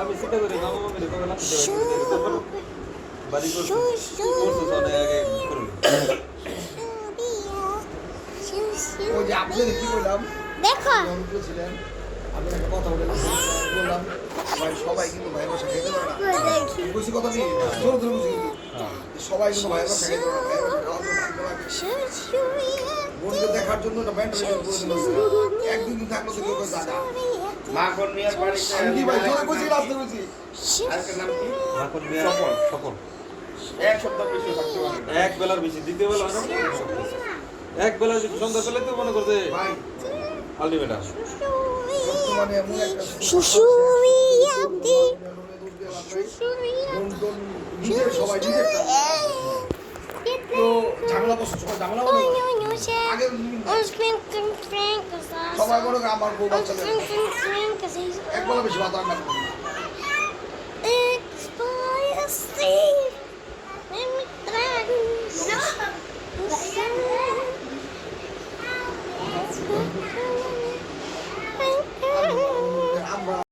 আমি চিন্তা করি মামা মামির কবে লাগতে বাড়ি করছ করছ অনেক আগে করল ওই যে আপনি কি বললাম দেখো। ফোন আমি একটা কথা বললাম বললাম ভাই সবাই কিন্তু ভাই বাসা খেতে পারে না বুঝছি কথা নেই জোর ধরে বুঝি সবাই কিন্তু ভাই বাসা খেতে পারে না ভাই বাসা খাওয়ার জন্য আগ্রহ লাগে। বোনকে দেখার জন্য একটা ব্যান্ড রেডি করে দিল একদিন দিন থাকল তো কেউ না। মাখন মিয়ার বাড়িতে আমি ভাই জোরে বুঝি রাস্তা বুঝি আজকের নাম কি? এখন মেয়ে সফল। সফল এক সপ্তাহ বেশি থাকতে পারে এক বেলার বেশি দ্বিতীয় বেলা হয় না? এক বেলা যদি সন্ধ্যা পেলে তো মনে করছে ভাই। আলটিমেটাম বর্তমানে এমন একটা শুশুরি আপনি নিজের সবাই নিজেরটা। তো ঝামেলা করছ সবাই ঝামেলা করো আগে সবাই বলো আমার বউ বাচ্চা এক বলা বেশি বাদ রান্না করো Thank you.